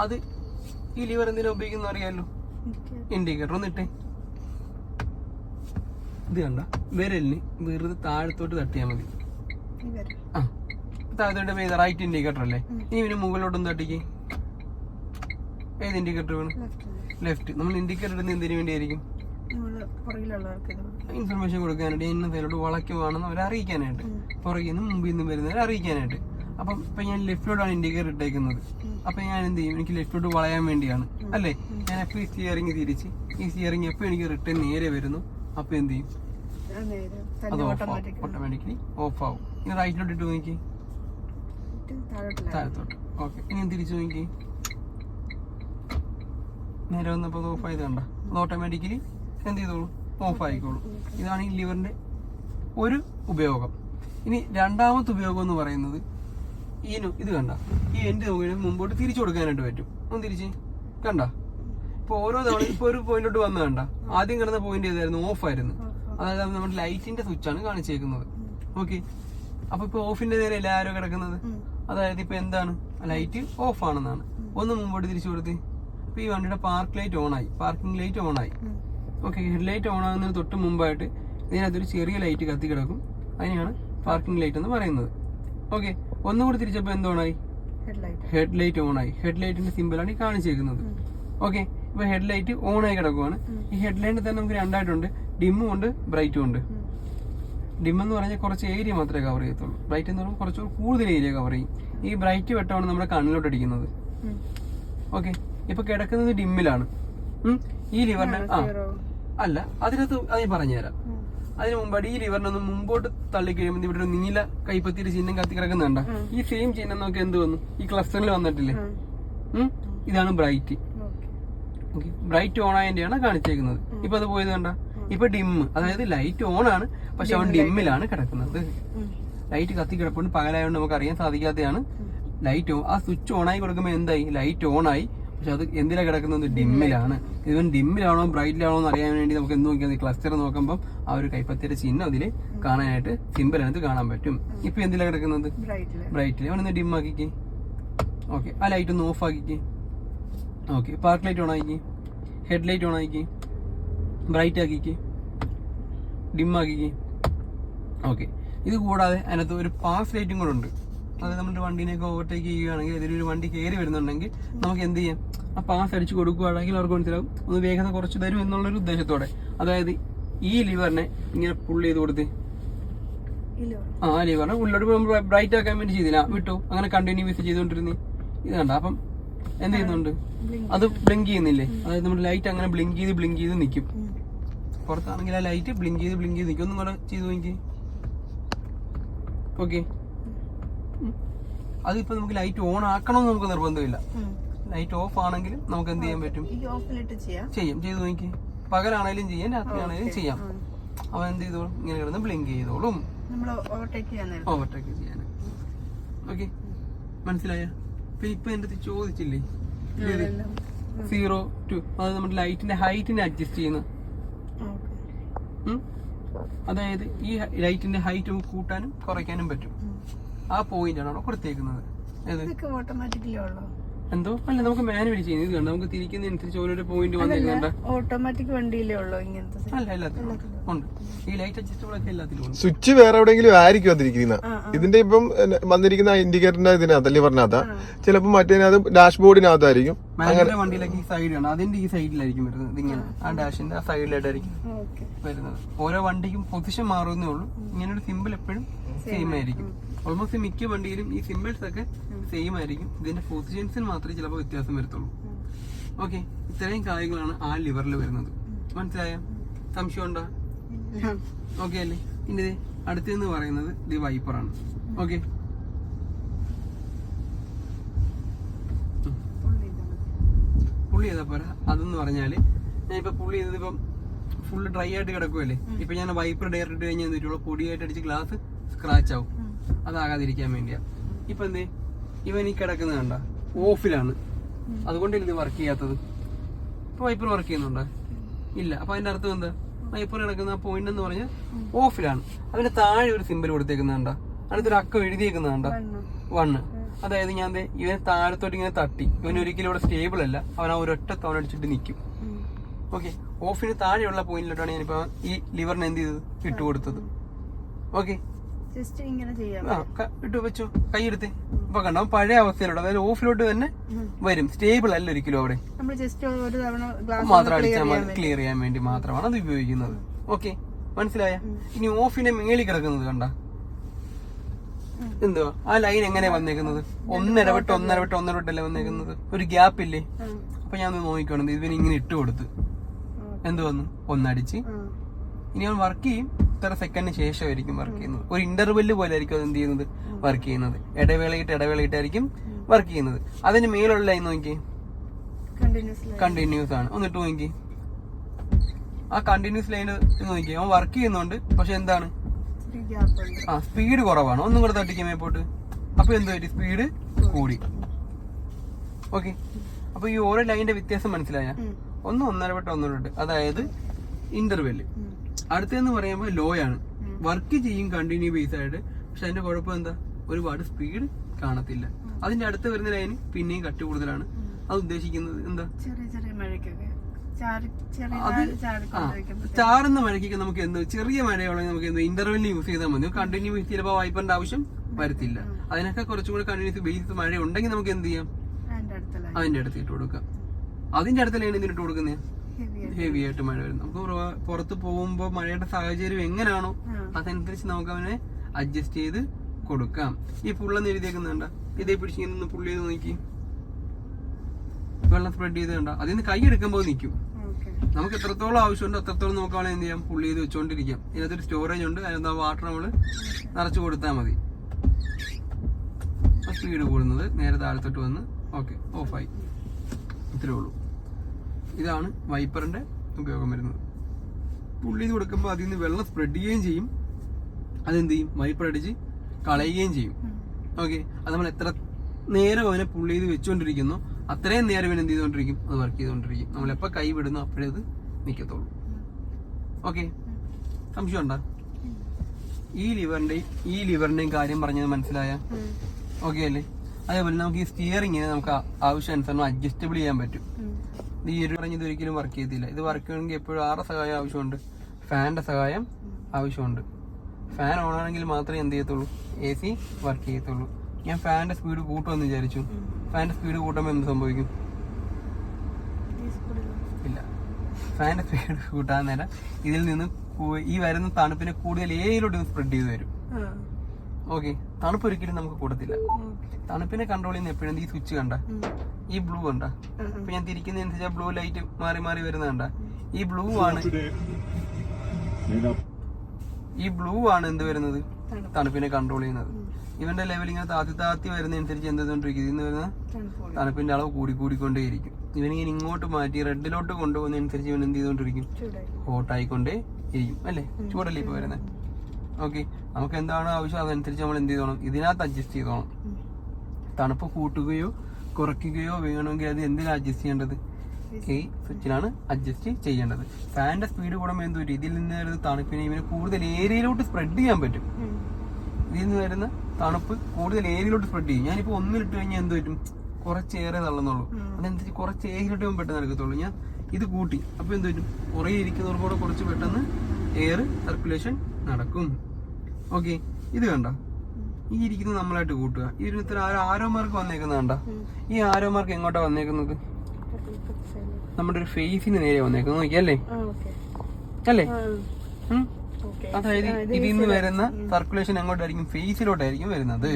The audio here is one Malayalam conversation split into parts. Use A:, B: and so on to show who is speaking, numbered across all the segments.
A: അത് ഈ ലിവർ എന്തിനാ ഉപയോഗിക്കുന്ന അറിയാലോ? ഇൻഡിക്കേറ്റർ ഒന്നിട്ടെ. ഇത് കണ്ട. വിരലിന് വെറുതെ താഴത്തോട്ട് തട്ടിയാൽ മതി. ആ. താഴത്തോട്ട് ചെയ്ത റൈറ്റ് ഇൻഡിക്കേറ്റർ അല്ലേ? ഇനി പിന്നെ മുകളിലോട്ടൊന്ന് തട്ടിക്ക്. ഏത് ഇൻഡിക്കേറ്റർ വേണം? ലെഫ്റ്റ് നമ്മൾ ഇൻഡിക്കേറ്റർ ഇടുന്ന എന്തിനു വേണ്ടിയായിരിക്കും? ഇൻഫർമേഷൻ കൊടുക്കാനായിട്ട് എന്നെ സൈഡിലോട്ട് വളയ്ക്കുവാണെന്ന് അവരെ അറിയിക്കാനായിട്ട് പുറകിൽ നിന്നും മുമ്പിൽ നിന്നും വരുന്നവരെ അറിയിക്കാനായിട്ട്. അപ്പം ഇപ്പൊ ഞാൻ ലെഫ്റ്റിലോട്ടാണ് ഇൻഡിക്കേറ്റർ ഇട്ടേക്കുന്നത്. അപ്പൊ ഞാൻ എന്ത് ചെയ്യും? എനിക്ക് ലെഫ്റ്റിലോട്ട് വളയാൻ വേണ്ടിയാണ്. അല്ലേ? ഞാൻ എപ്പോൾ ഈ സ്റ്റിയറിംഗ് തിരിച്ച്. ഈ സ്റ്റിയറിംഗ് എപ്പോ എനിക്ക് റിട്ടേൺ നേരെ വരുന്നു അപ്പൊ എന്ത് ചെയ്യും?
B: അത്
A: ഓട്ടോമാറ്റിക്കലി ഓഫ് ആവും. ഇനി റൈറ്റിലോട്ട് ഇട്ട് നോക്കി താഴത്തോട്ട്. ഓക്കെ ഇനി തിരിച്ചു നോക്കി നേരെ വന്നപ്പോൾ ഓഫ് ആയത് കണ്ട? അത് ഓട്ടോമാറ്റിക്കലി എന്ത് ചെയ്തോളൂ? ഓഫ് ആയിക്കോളൂ. ഇതാണ് ഈ ലിവറിന്റെ ഒരു ഉപയോഗം. ഇനി രണ്ടാമത്തെ ഉപയോഗം എന്ന് പറയുന്നത് ഈ ഇത് കണ്ട. ഈ എൻഡ് നോക്കി മുമ്പോട്ട് തിരിച്ചു കൊടുക്കാനായിട്ട് പറ്റും. ഒന്ന് തിരിച്ച്. കണ്ട? ഇപ്പൊ ഓരോ തവണ ഇപ്പൊ ഒരു പോയിന്റോട്ട് വന്ന കണ്ട. ആദ്യം കിടന്ന പോയിന്റ് ഏതായിരുന്നു? ഓഫ് ആയിരുന്നു. അതായത് നമ്മുടെ ലൈറ്റിന്റെ സ്വിച്ച് ആണ് കാണിച്ചേക്കുന്നത്. ഓക്കെ അപ്പൊ ഇപ്പൊ ഓഫിന്റെ നേരെ എല്ലാരും കിടക്കുന്നത്? അതായത് ഇപ്പൊ എന്താണ്? ലൈറ്റ് ഓഫ് ആണെന്നാണ്. ഒന്ന് മുമ്പോട്ട് തിരിച്ചു കൊടുത്ത്. ഇപ്പൊ ഈ വണ്ടിയുടെ പാർക്ക് ലൈറ്റ് ഓൺ ആയി. പാർക്കിംഗ് ലൈറ്റ് ഓൺ ആയി. ഓക്കെ ഹെഡ് ലൈറ്റ് ഓൺ ആകുന്നതിന് തൊട്ട് മുമ്പായിട്ട് ഇതിനകത്തൊരു ചെറിയ ലൈറ്റ് കത്തി കിടക്കും അതിനെയാണ് പാർക്കിംഗ് ലൈറ്റ് എന്ന് പറയുന്നത്. ഓക്കെ ഒന്നും കൂടി തിരിച്ചപ്പോൾ എന്തോണായി
B: ഹെഡ്ലൈറ്റ്
A: ഹെഡ് ലൈറ്റ് ഓൺ ആയി. ഹെഡ് ലൈറ്റിന്റെ സിമ്പിളാണ് ഈ കാണിച്ചേക്കുന്നത്. ഓക്കെ ഇപ്പൊ ഹെഡ് ലൈറ്റ് ഓൺ ആയി കിടക്കുവാണ്. ഈ ഹെഡ് ലൈറ്റിൽ തന്നെ നമുക്ക് രണ്ടായിട്ടുണ്ട്. ഡിമ്മും ഉണ്ട് ബ്രൈറ്റും ഉണ്ട്. ഡിം എന്ന് പറഞ്ഞാൽ കുറച്ച് ഏരിയ മാത്രമേ കവർ ചെയ്യത്തുള്ളൂ. ബ്രൈറ്റ് എന്ന് പറയുമ്പോൾ കുറച്ചുകൂടി കൂടുതൽ ഏരിയ കവർ ചെയ്യും. ഈ ബ്രൈറ്റ് വെട്ടമാണ് നമ്മുടെ കണ്ണിലോട്ട് അടിക്കുന്നത്. ഓക്കെ ഇപ്പൊ കിടക്കുന്നത് ഡിമ്മിലാണ് ഈ ലിവറിന്റെ ആ. അല്ല അതിനകത്ത് അത് പറഞ്ഞുതരാം. അതിന് മുമ്പായിട്ട് ഈ റിവറിനൊന്നും മുമ്പോട്ട് തള്ളി കഴിയുമ്പോൾ ഇവിടെ ഒരു നീല കൈപ്പത്തിയുടെ ചിഹ്നം കത്തി കിടക്കുന്നുണ്ട ഈ സെയിം ചിഹ്നം നമുക്ക് എന്ത് വന്നു ഈ ക്ലസ്റ്ററിൽ വന്നിട്ടില്ലേ? ഇതാണ് ബ്രൈറ്റ് ബ്രൈറ്റ് ഓൺ ആയതിന്റെയാണ് കാണിച്ചേക്കുന്നത്. ഇപ്പൊ അത് പോയത് കണ്ട? ഇപ്പൊ ഡിം അതായത് ലൈറ്റ് ഓൺ ആണ്. പക്ഷെ അവൻ ഡിമ്മിലാണ് കിടക്കുന്നത്. ലൈറ്റ് കത്തി കിടപ്പുണ്ട്. പകലായതുകൊണ്ട് നമുക്ക് അറിയാൻ സാധിക്കാത്തതാണ് ലൈറ്റ് ആ സ്വിച്ച് ഓൺ ആയി കൊടുക്കുമ്പോൾ എന്തായി? ലൈറ്റ് ഓൺ ആയി. പക്ഷെ അത് എന്തിനാ കിടക്കുന്നത്? ഡിമ്മിലാണ്. ഇവൻ ഡിമ്മിലാണോ ബ്രൈറ്റിലാണോ എന്ന് അറിയാൻ വേണ്ടി നമുക്ക് എന്ത് നോക്കിയാൽ ക്ലസ്റ്റർ നോക്കുമ്പോൾ ആ ഒരു കൈപ്പത്തിയുടെ ചിഹ്നം അതിൽ കാണാനായിട്ട് സിമ്പിൾ അതിനകത്ത് കാണാൻ പറ്റും. ഇപ്പൊ എന്തിലാ കിടക്കുന്നത്? ബ്രൈറ്റിൽ അവനൊന്ന് ഡിം ആക്കിക്ക്. ഓക്കെ. ആ ലൈറ്റ് ഒന്ന് ഓഫ് ആക്കിക്ക്. ഓക്കെ. പാർക്ക് ലൈറ്റ് ഓൺ ആക്കി ഹെഡ് ലൈറ്റ് ഓൺ ആക്കി ബ്രൈറ്റ് ആക്കിക്ക്. ഡിം ആക്കിക്ക്. ഓക്കെ. ഇത് കൂടാതെ അതിനകത്ത് ഒരു പാസ് ലൈറ്റും കൂടെ ഉണ്ട്. അത് നമ്മുടെ വണ്ടീനെയൊക്കെ ഓവർടേക്ക് ചെയ്യുകയാണെങ്കിൽ ഒരു വണ്ടി കയറി വരുന്നുണ്ടെങ്കിൽ നമുക്ക് എന്ത് ചെയ്യാം? ആ പാസ് അടിച്ചു കൊടുക്കുകയാണെങ്കിൽ അവർക്ക് മനസ്സിലാവും ഒന്ന് വേഗത കുറച്ച് തരും എന്നുള്ളൊരു ഉദ്ദേശത്തോടെ. അതായത് ഈ ലിവറിനെ ഇങ്ങനെ പുള്ളി ചെയ്ത് കൊടുത്ത്. ആ ലിവറിനെ ഉള്ളിലോട്ട് ബ്രൈറ്റ് ആക്കാൻ വേണ്ടി ചെയ്തില്ല. വിട്ടു. അങ്ങനെ കണ്ടിന്യൂസ് ചെയ്തുകൊണ്ടിരുന്നേ. ഇത് കണ്ട അപ്പം എന്ത് ചെയ്യുന്നുണ്ട്? അത് ബ്ലിങ്ക് ചെയ്യുന്നില്ലേ? അതായത് നമ്മുടെ ലൈറ്റ് അങ്ങനെ ബ്ലിങ്ക് ചെയ്ത് ബ്ലിങ്ക് ചെയ്ത് നിൽക്കും പുറത്താണെങ്കിൽ ആ ലൈറ്റ് ബ്ലിങ്ക് ചെയ്ത് ബ്ലിങ്ക് ചെയ്ത് നിൽക്കും ഒന്നും കൂടെ ചെയ്തു നോക്കി ഓക്കെ അതിപ്പോ നമുക്ക് ലൈറ്റ് ഓൺ ആക്കണമെന്ന് നമുക്ക് നിർബന്ധമില്ല. ലൈറ്റ് ഓഫ് ആണെങ്കിലും നമുക്ക് എന്ത് ചെയ്യാൻ പറ്റും?
B: ചെയ്യാം.
A: ചെയ്തു നോക്കി. പകലാണേലും ചെയ്യാം രാത്രിയാണേലും ചെയ്യാം. അവൻ എന്ത് ചെയ്തോളും? ഇങ്ങനെ കിടന്ന് ബ്ലിങ്ക് ചെയ്തോളും.
B: ഓവർടേക്ക് ചെയ്യാൻ
A: ഓക്കെ മനസ്സിലായ? ഇപ്പൊ എന്റെ ചോദിച്ചില്ലേ? സീറോ ടു അതായത് നമ്മുടെ ലൈറ്റിന്റെ ഹൈറ്റിനെ അഡ്ജസ്റ്റ് ചെയ്യുന്ന? അതായത് ഈ ലൈറ്റിന്റെ ഹൈറ്റ് കൂട്ടാനും കുറയ്ക്കാനും പറ്റും. ആ പോയിന്റ് ആണ് അവിടെ കൊടുത്തേക്കുന്നത് എന്തോ? അല്ല നമുക്ക് മാനുവലി ചെയ്യുന്നത് ഇത് കണ്ടോ? നമുക്ക് തിരിക്കുന്നതിനനുസരിച്ച് ഓരോരോ പോയിന്റ് വന്നിട്ടുണ്ട്
B: ഓട്ടോമാറ്റിക് വണ്ടിയിലേ ഉള്ളോ ഇങ്ങനത്തെ?
A: അല്ല എല്ലാത്തിലും ഉണ്ട്. ഈ ലൈറ്റ് അഡ്ജസ്റ്റബിൾ ഒക്കെ എല്ലാത്തിലും ഉണ്ട്.
C: സ്വിച്ച് വേറെ എവിടെയെങ്കിലും ആയിരിക്കും
B: ആ.
C: ഇതിന്റെ ഇപ്പം വന്നിരിക്കുന്ന ഇൻഡിക്കേറ്ററിന്റെ ഇതിനകത്തല്ലേ പറഞ്ഞാൽ ചിലപ്പോൾ മറ്റേതിനകത്ത് ഡാഷ്ബോർഡിനകത്തായിരിക്കും
A: മാനുവലിന്റെ വണ്ടിയിലേക്ക് ഈ സൈഡാണ് അതിന്റെ ഈ സൈഡിലായിരിക്കും വരുന്നത്. ഇതിങ്ങനെ ആ ഡാഷിന്റെ ആ സൈഡിലായിട്ടായിരിക്കും
B: ഓക്കേ.
A: വരുന്നത്. ഓരോ വണ്ടിക്കും പൊസിഷൻ മാറുന്നേ ഉള്ളൂ. ഇങ്ങനെ ഒരു സിമ്പിൾ എപ്പോഴും സെയിം ആയിരിക്കും. ഓൾമോസ്റ്റ് മിക്ക വണ്ടിയിലും ഈ സിമ്പിൾസ് ഒക്കെ സെയിം ആയിരിക്കും. ഇതിന്റെ പൊസിഷൻസിൽ മാത്രമേ ചിലപ്പോൾ വ്യത്യാസം വരത്തുള്ളൂ. ഓക്കെ ഇത്രയും കാര്യങ്ങളാണ് ആ ലിവറിൽ വരുന്നത്. മനസ്സിലായ? സംശയം ഉണ്ടോ. ഓക്കെ അല്ലേ? ഇനി അടുത്തെന്ന് പറയുന്നത് ദി വൈപ്പറാണ് ഓക്കെ
B: പുള്ളി
A: ചെയ്താൽ പോരാ? അതെന്ന് പറഞ്ഞാൽ ഞാൻ ഇപ്പൊ പുള്ളി ചെയ്തത് ഇപ്പം ഫുള്ള് ഡ്രൈ ആയിട്ട് കിടക്കുമല്ലേ ഇപ്പൊ ഞാൻ വൈപ്പർ ഡയറക്റ്റ് ഇട്ട് കഴിഞ്ഞാൽ എന്തിട്ടുള്ള പൊടിയായിട്ട് അടിച്ച് ഗ്ലാസ് സ്ക്രാച്ച് ആവും. അതാകാതിരിക്കാൻ വേണ്ടിയാ. ഇപ്പൊ എന്തേ? ഇവൻ ഈ കിടക്കുന്നത് കണ്ട? ഓഫിലാണ്. അതുകൊണ്ടല്ലേ ഇത് വർക്ക് ചെയ്യാത്തത്? ഇപ്പൊ വൈപ്പർ വർക്ക് ചെയ്യുന്നുണ്ടോ? ഇല്ല. അപ്പൊ അതിന്റെ അർത്ഥം എന്താ? വൈപ്പർ കിടക്കുന്ന പോയിന്റ് എന്ന് പറഞ്ഞാൽ ഓഫിലാണ്. അതിന്റെ താഴെ ഒരു സിമ്പിൾ കൊടുത്തേക്കുന്ന കണ്ട? അടുത്തൊരു അക്കം എഴുതിയേക്കുന്ന കണ്ട?
B: വണ്ണം.
A: അതായത് ഞാൻ ഇവനെ താഴത്തോട്ട് ഇങ്ങനെ തട്ടി. ഇവൻ ഒരിക്കലും ഇവിടെ സ്റ്റേബിൾ അല്ല. അവൻ ആ ഒരൊറ്റ തവണ അടിച്ചിട്ട് നിൽക്കും ഓക്കെ ഓഫിന് താഴെയുള്ള പോയിന്റിലോട്ടാണ് ഞാനിപ്പോ ഈ ലിവറിന് എന്ത് ചെയ്തത്? ഇട്ടുകൊടുത്തത് ഓക്കെ
B: ജസ്റ്റ് ഇങ്ങനെ ചെയ്യാം
A: ആ ഇട്ട് വെച്ചോ. കൈയെടുത്ത്. അപ്പൊ കണ്ടോ? പഴയ അവസ്ഥയിലോട്ട് അതായത് ഓഫിലോട്ട് തന്നെ വരും. സ്റ്റേബിൾ അല്ല ഒരിക്കലും അവിടെ.
B: നമ്മൾ ജസ്റ്റ് ഒരു തവണ
A: മാത്രം അടിച്ചാൽ മതി. ക്ലിയർ ചെയ്യാൻ വേണ്ടി മാത്രമാണ് അത് ഉപയോഗിക്കുന്നത്. ഓക്കെ മനസ്സിലായ? ഇനി ഓഫിന്റെ മേളിൽ കിടക്കുന്നത് കണ്ട? എന്തുവാ? ആ ലൈൻ എങ്ങനെയാ വന്നേക്കുന്നത്? ഒന്നരവിട്ട് ഒന്നര വിട്ടല്ലേ വന്നേക്കുന്നത്? ഒരു ഗ്യാപ്പ് ഇല്ലേ? അപ്പൊ ഞാൻ നോക്കിക്കോണം. ഇവന് ഇങ്ങനെ ഇട്ട് കൊടുത്ത്. എന്ത് വന്നു ഒന്നടിച്ച്. ഇനി അവൻ വർക്ക് ചെയ്യും. ഇത്ര സെക്കൻഡിന് ശേഷമായിരിക്കും വർക്ക് ചെയ്യുന്നത്. ഒരു ഇന്റർവെൽ പോലെ ആയിരിക്കും അത് എന്ത് ചെയ്യുന്നത്? വർക്ക് ചെയ്യുന്നത്. ഇടവേളയിട്ട് ഇടവേളയിട്ടായിരിക്കും വർക്ക് ചെയ്യുന്നത്. അതിന് മേലുള്ള ലൈൻ നോക്കി കണ്ടിന്യൂസ് ആണ്. ഒന്നിട്ട് നോക്കി ആ കണ്ടിന്യൂസ് ലൈൻ നോക്കി അവൻ വർക്ക് ചെയ്യുന്നുണ്ട്. പക്ഷെ എന്താണ്? ആ സ്പീഡ് കുറവാണ്. ഒന്നും കൂടെ തട്ടിക്കാൻ മേപ്പോട്ട്. അപ്പൊ എന്ത് പറ്റി? സ്പീഡ് കൂടി. ഓക്കെ അപ്പൊ ഈ ഓരോ ലൈനിന്റെ വ്യത്യാസം മനസ്സിലായ. ഒന്ന് ഒന്നര വട്ടം ഒന്നര അതായത്
B: ഇന്റർവെൽ
A: അടുത്തെന്ന് പറയുമ്പോൾ ലോ ആണ് വർക്ക് ചെയ്യും കണ്ടിന്യൂ ബേസ് ആയിട്ട്. പക്ഷെ അതിന്റെ കുഴപ്പം എന്താ? ഒരുപാട് സ്പീഡ് കാണത്തില്ല. അതിന്റെ അടുത്ത് വരുന്ന ലൈന് പിന്നെയും കട്ട് കൂടുതലാണ്. അത് ഉദ്ദേശിക്കുന്നത് എന്താ? ചാറുന്ന മഴയ്ക്കൊക്കെ നമുക്ക് എന്ത് ചെറിയ മഴയുള്ളെങ്കിൽ നമുക്ക് എന്ത് ഇന്റർവെല്ലിന് യൂസ് ചെയ്താൽ മതി. കണ്ടിന്യൂ ബേസ് ചിലപ്പോൾ വായ്പന്റെ ആവശ്യം വരത്തില്ല. അതിനൊക്കെ കുറച്ചും കൂടി കണ്ടിന്യൂസ് ബേസ് മഴ ഉണ്ടെങ്കിൽ നമുക്ക് എന്ത് ചെയ്യാം?
B: അതിന്റെ
A: അടുത്ത് ഇട്ട് കൊടുക്കാം. അതിന്റെ അടുത്ത ലൈൻ എന്തിനിട്ട് കൊടുക്കുന്നേ?
B: ഹെവി
A: ഹെവി ആയിട്ട് മഴ വരും നമുക്ക് പുറത്ത് പോകുമ്പോൾ മഴയുടെ സാഹചര്യം എങ്ങനെയാണോ. അതനുസരിച്ച് നമുക്ക് അവനെ അഡ്ജസ്റ്റ് ചെയ്ത് കൊടുക്കാം. ഈ പുള്ളന്ന് എഴുതിയേക്കുന്നുണ്ട ഇതേ പിടിച്ച് ഇങ്ങനെ ഒന്ന് പുള്ളി ചെയ്ത് നോക്കി. വെള്ളം സ്പ്രെഡ് ചെയ്ത് കണ്ട? അതിൽ നിന്ന് കൈ എടുക്കുമ്പോൾ നിൽക്കും. നമുക്ക് എത്രത്തോളം ആവശ്യമുണ്ടോ അത്രത്തോളം നോക്കുകയാണെങ്കിൽ എന്ത് ചെയ്യാം? പുള്ളി ചെയ്ത് വെച്ചുകൊണ്ടിരിക്കാം ഇതിനകത്തൊരു സ്റ്റോറേജ് ഉണ്ട്. അതിനകത്ത് വാട്ടർ നമ്മൾ നിറച്ച് കൊടുത്താൽ മതി. സ്പീഡ് കൂടുന്നത് നേരെ താഴത്തോട്ട് വന്ന് ഓക്കെ ഓഫായി ഇത്രേ ഉള്ളൂ. ഇതാണ് വൈപ്പറിന്റെ ഉപയോഗം വരുന്നത്. പുള്ളി ഇത് കൊടുക്കുമ്പോൾ അതിൽ നിന്ന് വെള്ളം സ്പ്രെഡ് ചെയ്യുകയും ചെയ്യും. അതെന്ത് ചെയ്യും? വൈപ്പർ അടിച്ച് കളയുകയും ചെയ്യും. ഓക്കെ അത് നമ്മൾ എത്ര നേരം അവനെ പുള്ളി ഇത് വെച്ചുകൊണ്ടിരിക്കുന്നു അത്രയും നേരം അവൻ എന്ത് ചെയ്തുകൊണ്ടിരിക്കും? അത് വർക്ക് ചെയ്തുകൊണ്ടിരിക്കും. നമ്മൾ എപ്പോൾ കൈ വിടുന്നു അപ്പോഴേ അത് നിൽക്കത്തുള്ളൂ ഓക്കെ സംശയം ഉണ്ടോ ഈ ലിവറിന്റെയും ഈ ലിവറിന്റെയും കാര്യം പറഞ്ഞത് മനസ്സിലായ? ഓക്കെ അല്ലേ? അതേപോലെ നമുക്ക് ഈ സ്റ്റിയറിങ്ങിന് നമുക്ക് ആവശ്യം ആവശ്യാനുസരണം അഡ്ജസ്റ്റബിൾ ചെയ്യാൻ പറ്റും. ഈ ഒരു പറഞ്ഞത് ഒരിക്കലും വർക്ക് ചെയ്തില്ല. ഇത് വർക്ക് ചെയ്യണമെങ്കിൽ എപ്പോഴും ആരുടെ സഹായം ആവശ്യമുണ്ട്? ഫാനിന്റെ സഹായം ആവശ്യമുണ്ട്. ഫാൻ ഓൺ ആണെങ്കിൽ മാത്രമേ എന്ത് ചെയ്യത്തുള്ളൂ? എ സി വർക്ക് ചെയ്യത്തുള്ളൂ. ഞാൻ ഫാനിന്റെ സ്പീഡ് കൂട്ടുമെന്ന് വിചാരിച്ചു. ഫാനിന്റെ സ്പീഡ് കൂട്ടുമ്പോൾ എന്ത് സംഭവിക്കും? ഇല്ല. ഫാനിന്റെ സ്പീഡ് കൂട്ടാൻ നേരം ഇതിൽ നിന്ന് ഈ വരുന്ന തണുപ്പിനെ കൂടുതൽ ഏയിലോട്ട് സ്പ്രെഡ് ചെയ്ത് വരും ഓക്കെ തണുപ്പ് ഒരിക്കലും നമുക്ക് കൂടത്തില്ല തണുപ്പിനെ കൺട്രോൾ ചെയ്യുന്ന എപ്പോഴും ഈ സ്വിച്ച് കണ്ട? ഈ ബ്ലൂ കണ്ട? ഇപ്പൊ ഞാൻ തിരിക്കുന്നതനുസരിച്ച് ബ്ലൂ ലൈറ്റ് മാറി മാറി വരുന്ന കണ്ട? ഈ ബ്ലൂ ആണ് ഈ ബ്ലൂ ആണ് എന്ത് വരുന്നത്? തണുപ്പിനെ കൺട്രോൾ ചെയ്യുന്നത്. ഇവന്റെ ലെവൽ ഇങ്ങനെ താത്തി താത്തി വരുന്നതനുസരിച്ച് എന്ത് ചെയ്തോണ്ടിരിക്കും ഇതിന്ന് വരുന്ന തണുപ്പിന്റെ അളവ് കൂടി കൂടിക്കൊണ്ടേയിരിക്കും. ഇവനിങ്ങനെ ഇങ്ങോട്ട് മാറ്റി റെഡിലോട്ട് കൊണ്ടുപോകുന്നതനുസരിച്ച് ഇവൻ എന്ത് ചെയ്തോണ്ടിരിക്കും ഹോട്ടായിക്കൊണ്ടേ ഇരിക്കും അല്ലേ? ചൂടല്ലേ ഇപ്പൊ വരുന്നത് ഓക്കെ നമുക്ക് എന്താണ് ആവശ്യം അതനുസരിച്ച് നമ്മൾ എന്ത് ചെയ്തോണം? ഇതിനകത്ത് അഡ്ജസ്റ്റ് ചെയ്തോണം. തണുപ്പ് കൂട്ടുകയോ കുറയ്ക്കുകയോ വേണമെങ്കിൽ അത് എന്തിനാ അഡ്ജസ്റ്റ് ചെയ്യേണ്ടത്? ഈ സ്വിച്ചിലാണ് അഡ്ജസ്റ്റ് ചെയ്യേണ്ടത്. ഫാനിന്റെ സ്പീഡ് കൂടുമ്പോൾ എന്ത് ഇതിൽ നിന്ന് വരുന്ന തണുപ്പിനെ ഇവന് കൂടുതൽ ഏരിയയിലോട്ട് സ്പ്രെഡ് ചെയ്യാൻ പറ്റും. ഇതിൽ നിന്ന് വരുന്ന തണുപ്പ് കൂടുതൽ ഏരിയയിലോട്ട് സ്പ്രെഡ് ചെയ്യും. ഞാനിപ്പോ ഒന്നിലിട്ട് കഴിഞ്ഞാൽ എന്ത് പറ്റും? കുറച്ചേറെ തള്ളുന്നുള്ളൂ. അതനുസരിച്ച് കുറച്ച് ഏരിയയിലോട്ട് ഞാൻ പെട്ടെന്ന് എടുക്കത്തുള്ളൂ ഞാൻ ഇത് കൂട്ടി. അപ്പൊ എന്ത് പറ്റും? കുറേ ഇരിക്കുന്നവർക്കൂടെ കുറച്ച് പെട്ടെന്ന് എയർ സർക്കുലേഷൻ നടക്കും. ഓക്കെ ഇത് കണ്ട. ഈ ഇരിക്കുന്നത് നമ്മളായിട്ട് കൂട്ടുക. ഇതിന് ഇത്ര ആരോ മാർക്ക് വന്നേക്കുന്നത് കണ്ട. ഈ ആരോ മാർക്ക് എങ്ങോട്ടാ വന്നേക്കുന്നത്? നമ്മുടെ ഒരു ഫേസിന് നേരെ വന്നേക്കുന്നത്. നോക്കിയല്ലേ അല്ലേ? അതായത് ഇതിൽ നിന്ന് വരുന്ന സർക്കുലേഷൻ എങ്ങോട്ടായിരിക്കും? ഫേസിലോട്ടായിരിക്കും വരുന്നത്.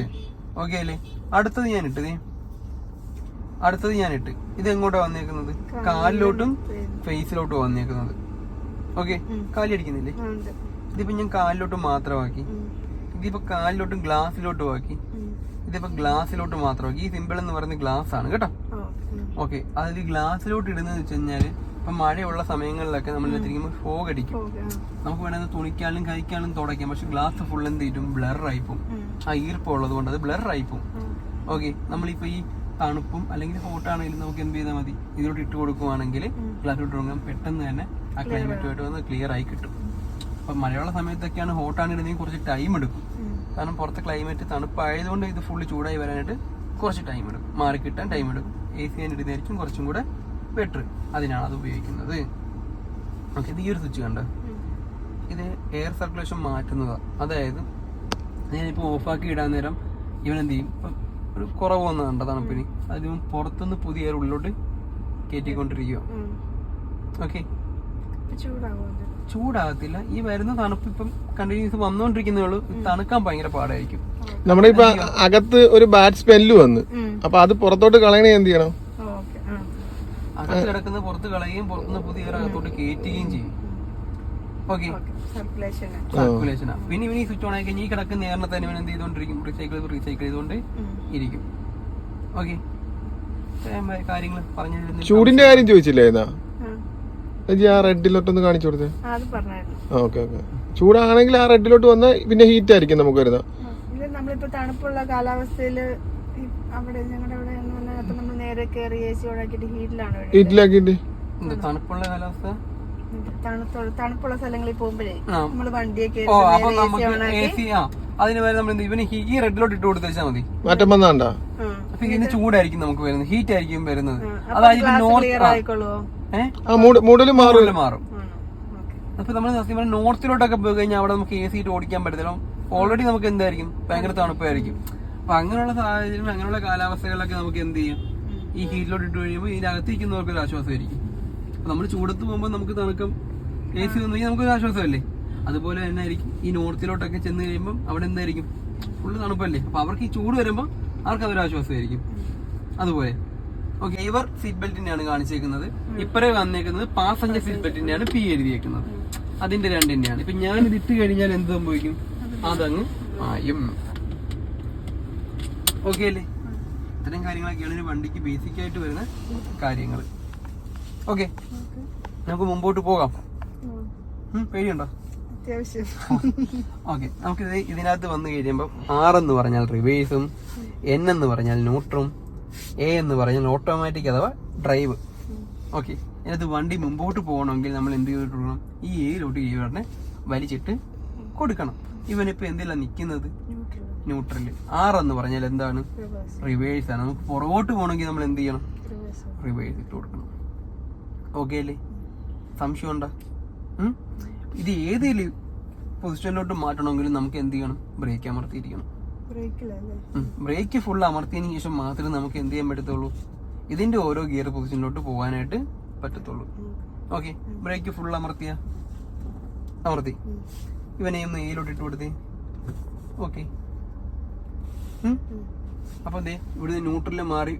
A: ഓക്കെ അല്ലേ? അടുത്തത് ഞാൻ ഇട്ടത്. അടുത്തത് ഞാൻ ഇട്ട്. ഇത് എങ്ങോട്ടാ വന്നേക്കുന്നത്? കാലിലോട്ടും ഫേസിലോട്ടും വന്നേക്കുന്നത്. ഓക്കെ? കാലി അടിക്കുന്നില്ലേ? ഇതിപ്പോ ഞാൻ കാലിലോട്ട് മാത്രമാക്കി. ഇതിപ്പോ കാലിലോട്ടും ഗ്ലാസ്സിലോട്ടും ആക്കി. ഇതിപ്പോ ഗ്ലാസ്സിലോട്ട് മാത്രമാക്കി ഈ സിമ്പിൾ എന്ന് പറയുന്നത് ഗ്ലാസ് ആണ് കേട്ടോ. ഓക്കെ. അതിൽ ഗ്ലാസ്സിലോട്ട് ഇടുന്നത് വെച്ച് കഴിഞ്ഞാൽ ഇപ്പൊ മഴയുള്ള സമയങ്ങളിലൊക്കെ നമ്മൾ തിരിക്കുമ്പോൾ ഫോഗ് അടിക്കും. നമുക്ക് വേണമെങ്കിൽ തുണിക്കാനും കഴിക്കാനും തുടയ്ക്കാം. പക്ഷെ ഗ്ലാസ് ഫുൾ എന്ത് ചെയ്യും? ബ്ലർ ആയിപ്പോവും ആ ഈർപ്പം ഉള്ളത് കൊണ്ട് അത് ബ്ലർ ആയിപ്പോവും ഓക്കെ. നമ്മളിപ്പോ ഈ തണുപ്പും അല്ലെങ്കിൽ ഹോട്ടാണെങ്കിലും നമുക്ക് എന്ത് ചെയ്താൽ മതി? ഇതിലോട്ട് ഇട്ട് കൊടുക്കുവാണെങ്കിൽ ഗ്ലാസ്സിലോട്ട് കൊടുക്കാൻ പെട്ടെന്ന് തന്നെ ആ ക്ലൈമറ്റുമായിട്ട് വന്ന് ക്ലിയർ ആയി കിട്ടും. അപ്പൊ മഴയുള്ള സമയത്തൊക്കെയാണ് ഹോട്ടാണ് ഇടുന്നെങ്കിൽ കുറച്ച് ടൈം എടുക്കും. കാരണം പുറത്തെ ക്ലൈമറ്റ് തണുപ്പായതുകൊണ്ട് ഇത് ഫുള്ള് ചൂടായി വരാനായിട്ട് കുറച്ച് ടൈം എടുക്കും. മാറി കിട്ടാൻ ടൈം എടുക്കും. എ സി ഇടുന്നതായിരിക്കും കുറച്ചും കൂടെ ബെറ്റർ അതിനാണ് അത് ഉപയോഗിക്കുന്നത്. ഓക്കെ ഇത് ഈ ഒരു സ്വിച്ച് കണ്ടോ? ഇത് എയർ സർക്കുലേഷൻ മാറ്റുന്നതാണ് അതായത് ഞാനിപ്പോൾ ഓഫാക്കി ഇടാൻ നേരം ഇവൻ എന്ത് ചെയ്യും? ഇപ്പം ഒരു കുറവ് വന്നതുണ്ട് തണുപ്പിന് അതിന് പുറത്തുനിന്ന് പുതിയ എയർ ഉള്ളിലോട്ട് കയറ്റിക്കൊണ്ടിരിക്കുക ഓക്കെ.
B: ചൂടാകും.
A: ചൂടാകത്തില്ല. ഈ വരുന്ന തണുപ്പ് ഇപ്പം കണ്ടിന്യൂസ് വന്നുകൊണ്ടിരിക്കുന്നേ ഉള്ളൂ. തണുക്കാൻ ഭയങ്കര പാടായിരിക്കും.
C: നമ്മുടെ ഇപ്പൊ അകത്ത് ഒരു ബാറ്റ് സ്പെല്ല് വന്ന്. അപ്പൊ അത് പുറത്തോട്ട് കളയണേ എന്ത് ചെയ്യണം?
A: അകത്ത് കിടക്കുന്ന പുറത്ത് കളയുകയും പുറത്തുനിന്ന് പുതിയ അകത്തോട്ട് കയറ്റുകയും ചെയ്യും. ഓക്കെ? സർക്കുലേഷനാ പിന്നെ ഇവന് സ്വിച്ച് ഓൺ ആയി കഴിഞ്ഞാൽ ഈ കിടക്കുന്ന എയറിനെ തന്നെ ഇവൻ എന്ത് ചെയ്തോണ്ടിരിക്കും? റീസൈക്കിൾ റീസൈക്കിൾ ചെയ്തുകൊണ്ട് ഇരിക്കും. ഓക്കെ? കാര്യങ്ങൾ പറഞ്ഞു.
C: ചൂടിന്റെ കാര്യം ചോദിച്ചില്ലേ എന്നാ? ചേച്ചി ആ റെഡിലോട്ടൊന്ന് കാണിച്ചു കൊടുത്തേ. Okay okay. ചൂടാണെങ്കിൽ ആ റെഡിലോട്ട് വന്നാൽ പിന്നെ ഹീറ്റ് ആയിരിക്കും നമുക്ക് വരുന്നത്.
B: നമ്മളിപ്പോ തണുപ്പുള്ള കാലാവസ്ഥയിൽ അവിടെ ഞങ്ങളുടെ അവിടെ എന്ന് പറഞ്ഞാൽ അപ്പൊ നമ്മൾ നേരെ കയറി എ സി ഓണാക്കിയിട്ട് ഹീറ്റിലാണ്
C: ഹീറ്റിലാക്കിയിട്ട്?
A: തണുപ്പുള്ള കാലാവസ്ഥ?
B: തണുപ്പുള്ള സ്ഥലങ്ങളിൽ പോകുമ്പോഴേ.
A: നമ്മൾ വണ്ടിയൊക്കെ അതിന് വരെ നമ്മൾ ഇവന് ഈ റെഡിലോട്ട് ഇട്ട് കൊടുത്തു വെച്ചാൽ മതി.
C: മാറ്റം വന്നാണ്ടാ?
A: ചൂടായിരിക്കും നമുക്ക് വരുന്നത്. ഹീറ്റ് ആയിരിക്കും വരുന്നത്. അതായത്
C: മൂടൽ മാറും.
A: മാറും. അപ്പൊ നമ്മൾ സത്യം പറഞ്ഞാൽ നോർത്തിലോട്ടൊക്കെ പോയി കഴിഞ്ഞാൽ അവിടെ നമുക്ക് എ സി ഇട്ട് ഓടിക്കാൻ പറ്റത്തില്ല. ഓൾറെഡി നമുക്ക് എന്തായിരിക്കും? ഭയങ്കര തണുപ്പായിരിക്കും. അപ്പൊ അങ്ങനെയുള്ള സാഹചര്യം അങ്ങനെയുള്ള കാലാവസ്ഥകളിലൊക്കെ നമുക്ക് എന്ത് ചെയ്യും? ഈ ഹീറ്റിലോട്ട് ഇട്ട് കഴിയുമ്പോൾ ഇതിനകത്ത് ഇരിക്കുന്നവർക്ക് ഒരു ആശ്വാസമായിരിക്കും. അപ്പൊ നമ്മൾ ചൂടത്ത് പോകുമ്പോൾ നമുക്ക് തണുക്കും എ സി വന്നു കഴിഞ്ഞാൽ നമുക്ക് ഒരു ആശ്വാസമല്ലേ? അതുപോലെ തന്നെ ആയിരിക്കും ഈ നോർത്തിലോട്ടൊക്കെ ചെന്ന് കഴിയുമ്പോൾ അവിടെ എന്തായിരിക്കും? ഫുള്ള് തണുപ്പല്ലേ? അപ്പൊ അവർക്ക് ഈ ചൂട് വരുമ്പോൾ അവർക്ക് അതൊരു ആശ്വാസമായിരിക്കും. അതുപോലെ. ഓക്കെ ഇവർ സീറ്റ് ബെൽറ്റിന്റെയാണ് കാണിച്ചേക്കുന്നത്. ഇപ്പറേ വന്നേക്കുന്നത് പാസഞ്ചർ സീറ്റ് ബെൽറ്റിന്റെയാണ് പി എഴുതിയേക്കുന്നത്. അതിന്റെ രണ്ടിന്റെയാണ്. ഇപ്പൊ ഞാൻ ഇത് ഇട്ട് കഴിഞ്ഞാൽ എന്ത് സംഭവിക്കും? അതങ്ങ് ആയും. ഓക്കെ അല്ലേ? ഇത്തരം കാര്യങ്ങളൊക്കെയാണ് ഒരു വണ്ടിക്ക് ബേസിക് ആയിട്ട് വരുന്ന കാര്യങ്ങൾ. ഓക്കെ. നമുക്ക് മുമ്പോട്ട് പോകാം. പേടിയുണ്ടോ? ഓക്കെ നമുക്ക് ഇത് ഇതിനകത്ത് വന്നു കഴിയുമ്പോൾ ആർ എന്ന് പറഞ്ഞാൽ റിവേഴ്സും എൻ എന്ന് പറഞ്ഞാൽ ന്യൂട്രും എ എന്ന് പറഞ്ഞാൽ ഓട്ടോമാറ്റിക് അഥവാ ഡ്രൈവ് ഓക്കെ ഇതിനകത്ത് വണ്ടി മുമ്പോട്ട് പോകണമെങ്കിൽ നമ്മൾ എന്ത് ചെയ്തിട്ട് കൊടുക്കണം ഈ എയിലോട്ട് ഈ ഇവരുടെ വലിച്ചിട്ട് കൊടുക്കണം. ഇവനിപ്പോ എന്തെല്ലാം നിൽക്കുന്നത്
B: ന്യൂട്രൽ
A: ന്യൂട്രൽ ആർ എന്ന് പറഞ്ഞാൽ എന്താണ്?
B: റിവേഴ്സ്
A: ആണ്. നമുക്ക് പുറകോട്ട് പോകണമെങ്കിൽ നമ്മൾ എന്ത് ചെയ്യണം?
B: റിവേഴ്സ്
A: ഇട്ട് കൊടുക്കണം. ഓക്കെ അല്ലേ? സംശയം ഉണ്ടോ? ഇത് ഏതെങ്കിലും പൊസിഷനിലോട്ട് മാറ്റണമെങ്കിലും നമുക്ക് എന്ത് ചെയ്യണം? ബ്രേക്ക് അമർത്തിയിരിക്കണം. ബ്രേക്ക് ഫുൾ അമർത്തിയതിനു ശേഷം മാത്രമേ നമുക്ക് എന്ത് ചെയ്യാൻ പറ്റത്തുള്ളൂ? ഇതിന്റെ ഓരോ ഗിയർ പൊസിഷനിലോട്ട് പോകാനായിട്ട് പറ്റത്തുള്ളൂ. ഓക്കെ. ബ്രേക്ക് ഫുൾ അമർത്തിയ? അമർത്തി. ഇവനെ ഒന്ന് എയിലോട്ട് ഇട്ട് കൊടുത്തേ. ഓക്കെ. അപ്പൊ എന്തേ ഇവിടുന്ന് ന്യൂട്രലിൽ മാറി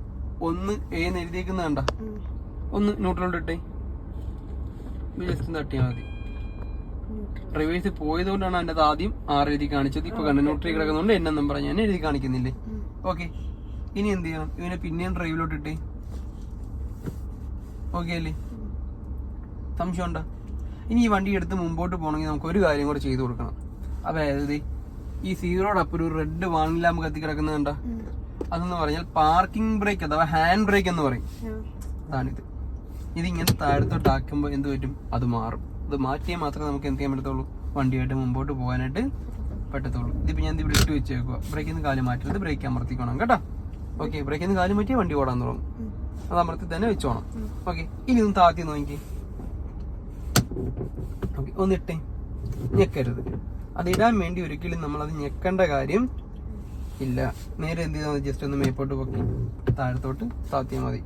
A: ഒന്ന് എഴുതിയേക്കുന്ന കണ്ട? ഒന്ന് ന്യൂട്രലോട്ട് ഇട്ടേ. ജസ്റ്റ് തട്ടിയാൽ മതി റിവേഴ്സ് പോയതുകൊണ്ടാണ് അതിന്റെ ആദ്യം ആറ് എഴുതി കാണിച്ചത്. ഇപ്പൊ കണ്ട കിടക്കുന്നതുകൊണ്ട് കിടക്കുന്നുണ്ട്. എന്നെ നമ്പർ ഞാൻ എഴുതി കാണിക്കുന്നില്ലേ? ഓക്കെ. ഇനി എന്ത് ചെയ്യണം? ഇവനെ പിന്നെയും ഡ്രൈവിലോട്ട് ഇട്ടേ. ഓക്കെ അല്ലേ? സംശയം ഉണ്ടോ ഇനി ഈ വണ്ടി എടുത്ത് മുമ്പോട്ട് പോകണമെങ്കിൽ നമുക്ക് ഒരു കാര്യം കൂടെ ചെയ്തു കൊടുക്കണം. അതായത് ഈ സീറോടൊപ്പം ഒരു റെഡ് വാങ്ങില്ലാമ്പ് കത്തി കിടക്കുന്നത് കണ്ട? അതെന്ന് പറഞ്ഞാൽ പാർക്കിംഗ് ബ്രേക്ക് അഥവാ ഹാൻഡ് ബ്രേക്ക് എന്ന് പറയും. അതാണിത്. ഇതിങ്ങനെ താഴത്തോട്ടാക്കുമ്പോൾ എന്ത് പറ്റും? അത് മാറും. അത് മാറ്റിയാൽ മാത്രമേ നമുക്ക് എന്ത് ചെയ്യാൻ പറ്റത്തുള്ളൂ? വണ്ടിയായിട്ട് മുമ്പോട്ട് പോകാനായിട്ട് പറ്റത്തുള്ളൂ. ഇതിപ്പോൾ ഞാൻ ഇവിടെ ഇട്ട് വെച്ചേക്കുക ബ്രേക്കിൽ നിന്ന് കാൽ മാറ്റരുത് ബ്രേക്ക് അമർത്തിക്കണം കേട്ടോ. ഓക്കെ ബ്രേക്കിൽ നിന്ന് കാൽ മാറ്റി വണ്ടി ഓടാൻ തുടങ്ങും. അത് അമർത്തി തന്നെ വെച്ചോണം. ഓക്കെ ഇനി ഒന്ന് താത്തി നോക്കി. ഓക്കെ ഒന്നിട്ടേ ഞെക്കരുത്. അതിടാൻ വേണ്ടി ഒരിക്കലും നമ്മൾ അത് ഞെക്കേണ്ട കാര്യം ഇല്ല. നേരെ എന്ത് ചെയ്താൽ ജസ്റ്റ് ഒന്ന് മേപ്പോട്ട് പൊക്കി താഴത്തോട്ട് താത്തിയാൽ മതി.